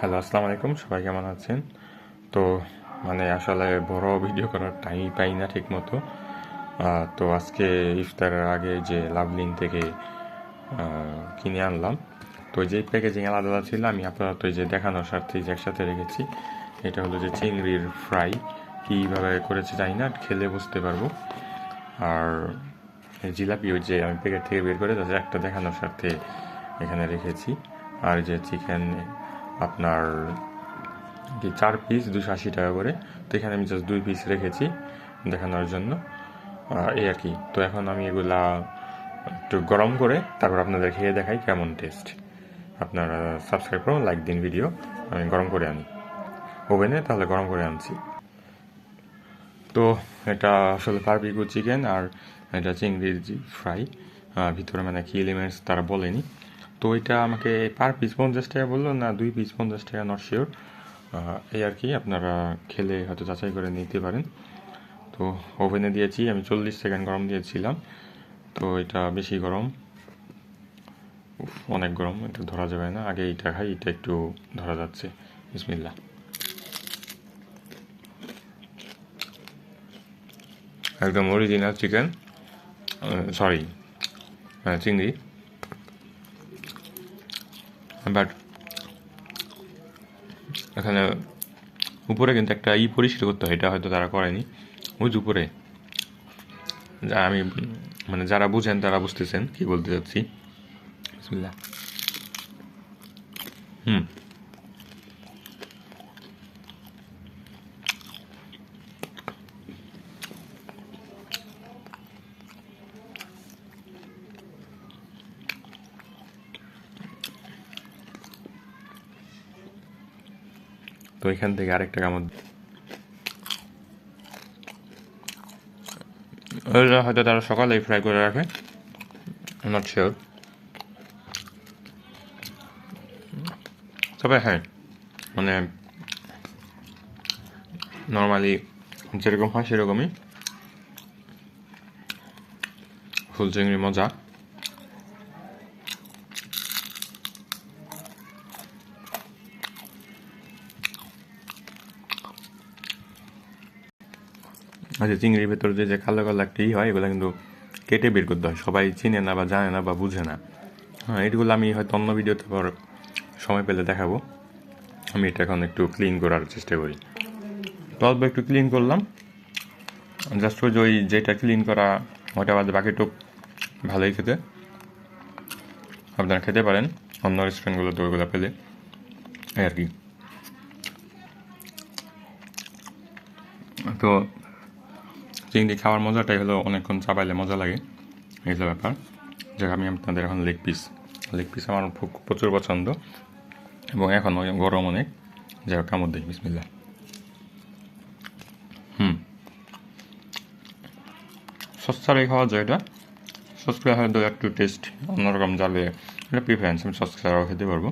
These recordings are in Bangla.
হ্যালো, আসসালামু আলাইকুম, সবাই কেমন আছেন? তো মানে আসলে বড় ভিডিও করার টাইম পাই না ঠিক মতো তো আজকে ইফতারের আগে যে লাভলিন থেকে কিনে আনলাম। তো যেই প্যাকেজিং আলাদা আলাদা ছিল, আমি আপাতত এই যে দেখানোর স্বার্থে যে একসাথে রেখেছি। এটা হলো যে চিংড়ির ফ্রাই কীভাবে করেছে জানি না, খেলে বুঝতে পারব। আর জিলাপিও যে আমি প্যাকেট থেকে বের করে তাদের একটা দেখানোর স্বার্থে এখানে রেখেছি। আর যে চিকেন আপনার কি চার পিস দুশো আশি টাকা করে। তো এখানে আমি জাস্ট দুই পিস রেখেছি দেখানোর জন্য। এই আর কি। তো এখন আমি এগুলা একটু গরম করে তারপর আপনাদের খেয়ে দেখাই কেমন টেস্ট আপনারা সাবস্ক্রাইব করুন লাইক দিন ভিডিও আমি গরম করে আনি। ওভেনে তাহলে গরম করে আনছি। তো এটা আসলে বারবিকিউ চিকেন আর এটা চিংড়ির ফ্রাই ভিতরে মানে কি এলিমেন্টস তারা বলেনি। তো এটা আমাকে পার পিস পঞ্চাশ টাকা বলল, না দুই পিস পঞ্চাশ টাকা নট শিওর এই আর কি, আপনারা খেলে হয়তো যাচাই করে নিতে পারেন। তো ওভেনে দিয়েছি, আমি চল্লিশ সেকেন্ড গরম দিয়েছিলাম। তো এটা বেশি গরম। অনেক গরম, এটা ধরা যাবে না। আগে এটা খাই, এটা একটু ধরা যাচ্ছে। বিসমিল্লা একদম অরিজিনাল চিকেন সরি চিংড়ি। বাট এখানে উপরে কিন্তু একটা ই পরিষ্কার করতে হয়, এটা হয়তো তারা করেনি। ওই উপরে। যা আমি মানে যারা বুঝেন তারা বুঝতেছেন কি বলতে চাচ্ছি। হুম। এখান থেকে আরেকটা কামড় ওইটা হয়তো তারা সকালেই ফ্রাই করে রাখে। নট শিওর তবে হ্যাঁ মানে নর্মালি যেরকম হয় সেরকমই। ফুল চিংড়ি মজা। আচ্ছা চিংড়ির ভেতরে যে যে কালো কালো একটা ই হয়, এগুলো কিন্তু কেটে বের করতে হয়। সবাই চিনে না বা জানে না বা বুঝে না। হ্যাঁ এগুলো আমি হয়তো অন্য ভিডিওতে পর সময় পেলে দেখাবো। আমি এটা এখন একটু ক্লিন করার চেষ্টা করি। অল্প একটু ক্লিন করলাম। জাস্ট ওই ওই যেটা ক্লিন করা ওটা বাদে বাকিটুক ভালোই খেতে। আপনারা খেতে পারেন। অন্য রেস্টুরেন্টগুলোতে ওইগুলো পেলে। এই আর কি। তো চিংড়ি খাওয়ার মজাটাই হলো অনেকক্ষণ চাপাইলে মজা লাগে। এই হলো ব্যাপার। যাক আমি আপনাদের এখন লেগ পিস লেগ পিস আমার খুব প্রচুর পছন্দ এবং এখন গরম অনেক। যাই হোক, কামড় দিই বিসমিল্লা হুম। সস্তারে খাওয়া যায় এটা। সস করে হয়তো একটু টেস্ট অন্যরকম যাবে এটা প্রিফারেন্স আমি সস ছাড়াও খেতে পারব।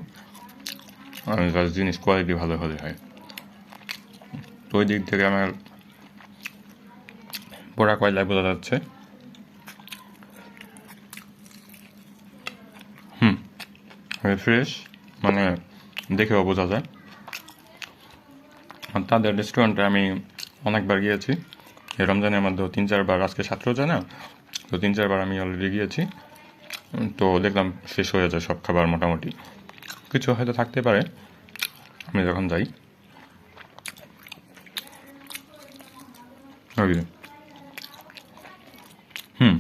আর জিনিস কোয়ালিটি ভালো হলে হয়। তো ওই দিক থেকে আমার পোড়া কয়লায় বোঝা যাচ্ছে। হুম ফ্রেশ মানে দেখেও বোঝা যায়। আর তাদের রেস্টুরেন্টে আমি অনেকবার গিয়েছি। রমজানের মধ্যেও তিন, চারবার, আজকে সাত রোজা না? তো তিন, চারবার আমি অলরেডি গিয়েছি। তো দেখলাম শেষ হয়ে যায় সব খাবার মোটামুটি। কিছু হয়তো থাকতে পারে। আমি যখন যাই ওই যে। হুম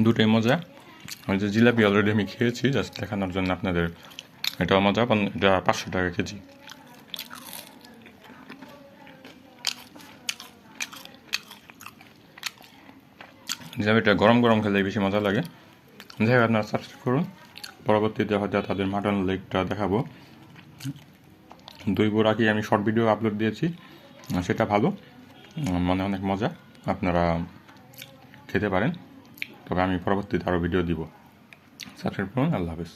দুটোই মজা। ওই যে জিলাপি অলরেডি আমি খেয়েছি জাস্ট দেখানোর জন্য আপনাদের। এটাও মজা এটা পাঁচশো টাকা কেজি। জিলাপিটা গরম গরম খেলে বেশি মজা লাগে। যাই হোক, আপনারা সাবস্ক্রাইব করুন। পরবর্তীতে হয়তো তাদের মাটন লেগটা দেখাবো। দুই বোর আগে আমি শর্ট ভিডিও আপলোড দিয়েছি। সেটা ভালো। মানে অনেক মজা। আপনারা খেতে পারেন। তবে আমি পরবর্তীতে আরও ভিডিও দিব। সাবস্ক্রাইব করুন আল্লাহ হাফেজ।